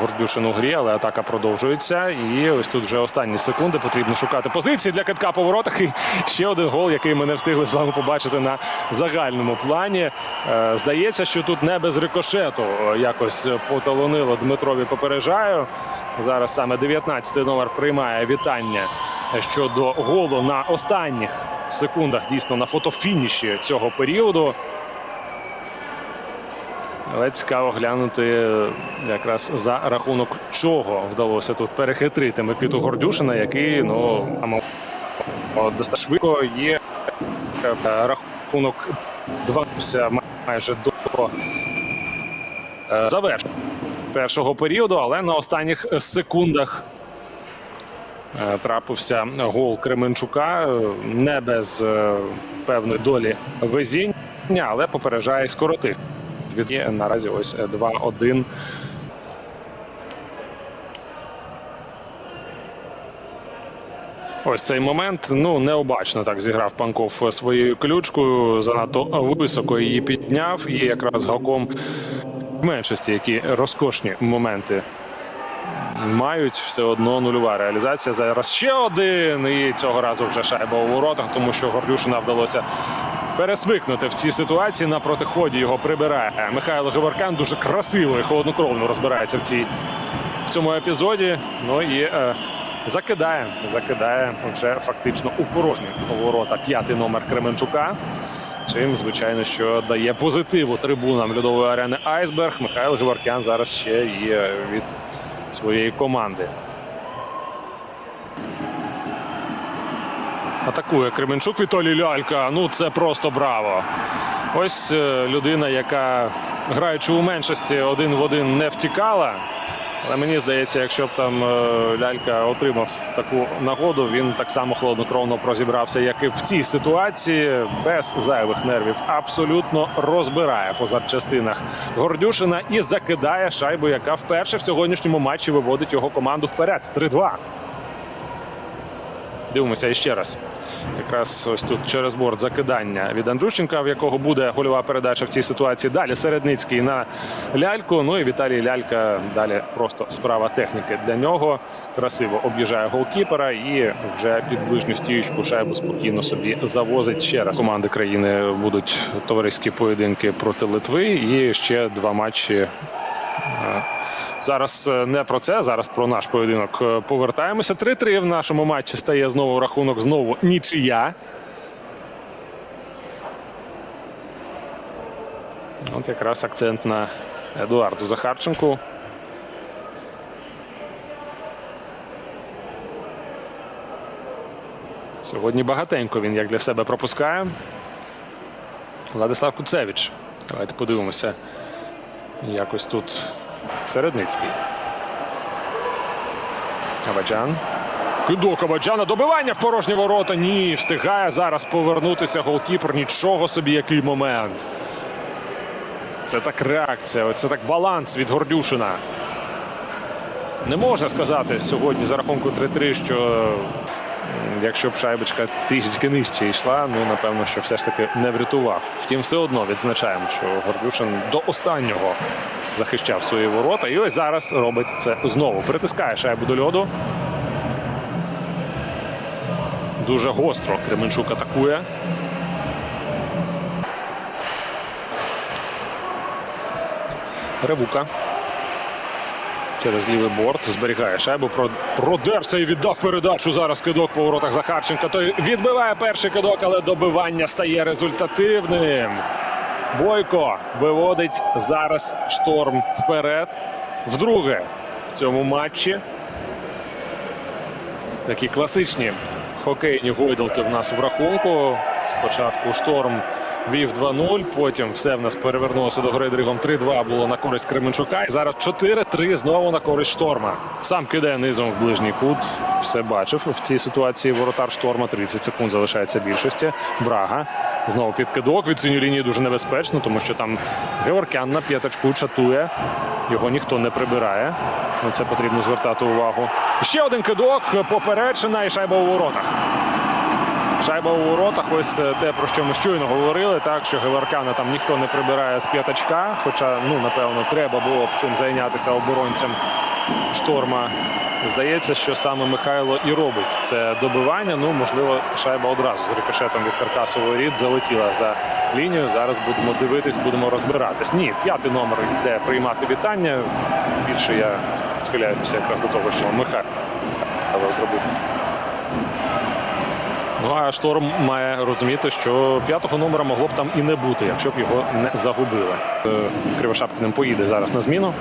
Гордюшин у грі, але атака продовжується. І ось тут вже останні секунди. Потрібно шукати позиції для катка по воротах. І ще один гол, який ми не встигли з вами побачити на загальному плані. Е, Здається, що тут не без рикошету е, якось поталонило Дмитрові попереджаю. Зараз саме 19-й номер приймає вітання щодо голу на останніх секундах, дійсно на фотофініші цього періоду. Але цікаво глянути е, якраз за рахунок чого вдалося тут перехитрити Микиту Гордюшина, який ну достатньо швидко є е, рахунок 2 майже до е, завершення першого періоду, але на останніх секундах е, трапився гол Кременчука е, не без е, певної долі везіння, але попереджає скоротив. Від наразі ось е, 2-1. Ось цей момент. Ну необачно так зіграв Панков своєю ключкою. Занадто високо її підняв. І якраз гаком в меншості, які розкошні моменти мають все одно нульова реалізація. Зараз ще один. І цього разу вже шайба у воротах, тому що Гордюшина вдалося пересмикнути в цій ситуації. На протиході його прибирає Михайло Геворкян. Дуже красиво і холоднокровно розбирається в цій в цьому епізоді. Ну і е, закидає, закидає вже фактично у порожні ворота п'ятий номер Кременчука. Чим, звичайно, що дає позитиву трибунам льодової арени Айсберг. Михайло Геворкян зараз ще і е, від своєї команди. Атакує Кременчук Віталій Лялька. Ну це просто браво. Ось е, людина, яка граючи у меншості один в один не втікала. Але мені здається, якщо б там е, лялька отримав таку нагоду, він так само холоднокровно прозібрався, як і в цій ситуації, без зайвих нервів. Абсолютно розбирає по запчастинах Гордюшина і закидає шайбу, яка вперше в сьогоднішньому матчі виводить його команду вперед. 3-2. Дивимося іще раз. Якраз ось тут через борт закидання від Андрющенка, в якого буде гольова передача в цій ситуації. Далі Середницький на ляльку. Ну і Віталій Лялька далі просто справа техніки для нього. Красиво об'їжджає голкіпера і вже під ближню стіючку шайбу спокійно собі завозить ще раз. Команди країни будуть товариські поєдинки проти Литви. І ще два матчі Зараз е, не про це, зараз про наш поєдинок е, повертаємося. 3-3 в нашому матчі стає знову рахунок, знову нічия. От якраз акцент на Едуарду Захарченку. Сьогодні багатенько він як для себе пропускає. Владислав Куцевич. Давайте подивимося. Якось тут Середницький. Кабаджан. Кидок Кабаджана. Добивання в порожні ворота. Ні, встигає зараз повернутися голкіпер. Нічого собі, який момент. Це так реакція, це так баланс від Гордюшина. Не можна сказати сьогодні за рахунку 3-3, що якщо б шайбочка трішечки нижче йшла, ну напевно, що все ж таки не врятував. Втім, все одно відзначаємо, що Гордюшин до останнього захищав свої ворота. І ось зараз робить це знову. Притискає шайбу до льоду. Дуже гостро Кременчук атакує. Ревука. Через лівий борт зберігає шайбу. Продерся і віддав передачу. Зараз кидок по воротах Захарченка. Той відбиває перший кидок, але добивання стає результативним. Бойко виводить зараз шторм вперед. Вдруге в цьому матчі. Такі класичні хокейні гойдалки в нас в рахунку. Спочатку шторм вів 2-0, потім все в нас перевернулося до гри дригом 3-2 було на користь Кременчука. І зараз 4-3 знову на користь шторма. Сам кидає низом в ближній кут. Все бачив в цій ситуації воротар шторма. 30 секунд залишається більшості. Брага. Знову під кидок. Від синьої лінії дуже небезпечно, тому що там Геворкян на п'яточку чатує. Його ніхто не прибирає. На це потрібно звертати увагу. Ще один кидок, поперечина і шайба у воротах. Шайба у воротах. Ось е, те, про що ми щойно говорили. Так що геворкяна там ніхто не прибирає з п'ятачка. Хоча, ну напевно, треба було б цим зайнятися оборонцям шторма. Здається, що саме Михайло і робить це добивання. Ну, можливо, шайба одразу з рикошетом від каркасової рід залетіла за лінію. Зараз будемо дивитись, будемо розбиратись. Ні, п'ятий номер йде приймати вітання. Більше я схиляюся якраз до того, що Михайло зробив. Ну а шторм має розуміти, що п'ятого номера могло б там і не бути, якщо б його не загубили. Е, Кривошапкіним поїде зараз на зміну.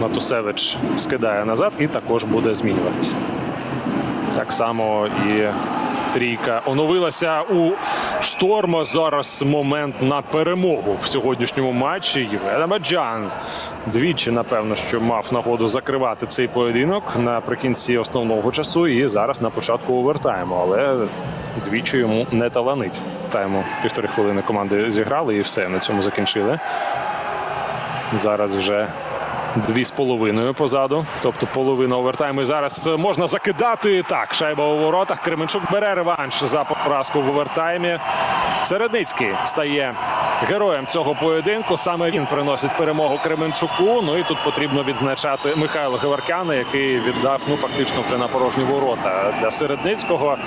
Матусевич скидає назад і також буде змінюватися. Так само і трійка оновилася у шторма. Зараз момент на перемогу в сьогоднішньому матчі. Євген Абаджан двічі, напевно, що мав нагоду закривати цей поєдинок наприкінці основного часу. І зараз на початку овертайму. Але двічі йому не таланить. Тайму півтори хвилини команди зіграли і все на цьому закінчили. Зараз вже дві з половиною позаду, тобто половина овертайму. І зараз можна закидати. Так, шайба у воротах. Кременчук бере реванш за поразку в овертаймі. Середницький стає героєм цього поєдинку. Саме він приносить перемогу Кременчуку. Ну і тут потрібно відзначати Михайло Геворкяна, який віддав ну фактично вже на порожні ворота для Середницького.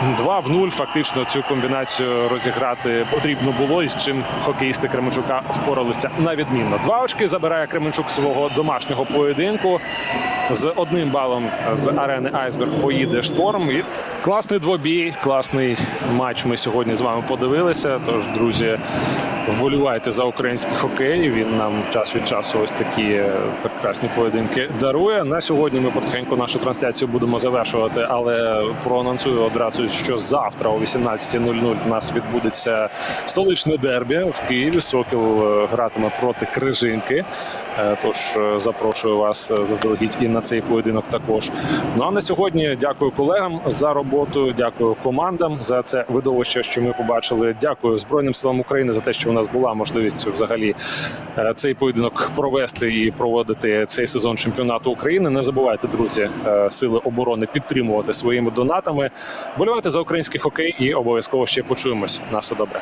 2 в 0 фактично цю комбінацію розіграти потрібно було, і з чим хокеїсти Кременчука впоралися на відмінно. Два очки забирає Кременчук свого домашнього поєдинку. З одним балом з арени Айсберг поїде шторм. І класний двобій, класний матч. Ми сьогодні з вами подивилися. Тож, друзі, вболівайте за український хокей. Він нам час від часу ось такі е, прекрасні поєдинки дарує. На сьогодні ми потихеньку нашу трансляцію будемо завершувати, але проанонсую одразу, що завтра о 18.00 у нас відбудеться столичне дербі в Києві. Сокіл е, гратиме проти Крижинки. Е, Тож запрошую вас заздалегідь і на цей поєдинок також. Ну а на сьогодні дякую колегам за роботу. Дякую командам за це видовище, що ми побачили. Дякую Збройним силам України за те, що у нас була можливість взагалі е, цей поєдинок провести і проводити цей сезон чемпіонату України. Не забувайте, друзі, е, сили оборони підтримувати своїми донатами, болювати за український хокей і обов'язково ще почуємось. На все добре.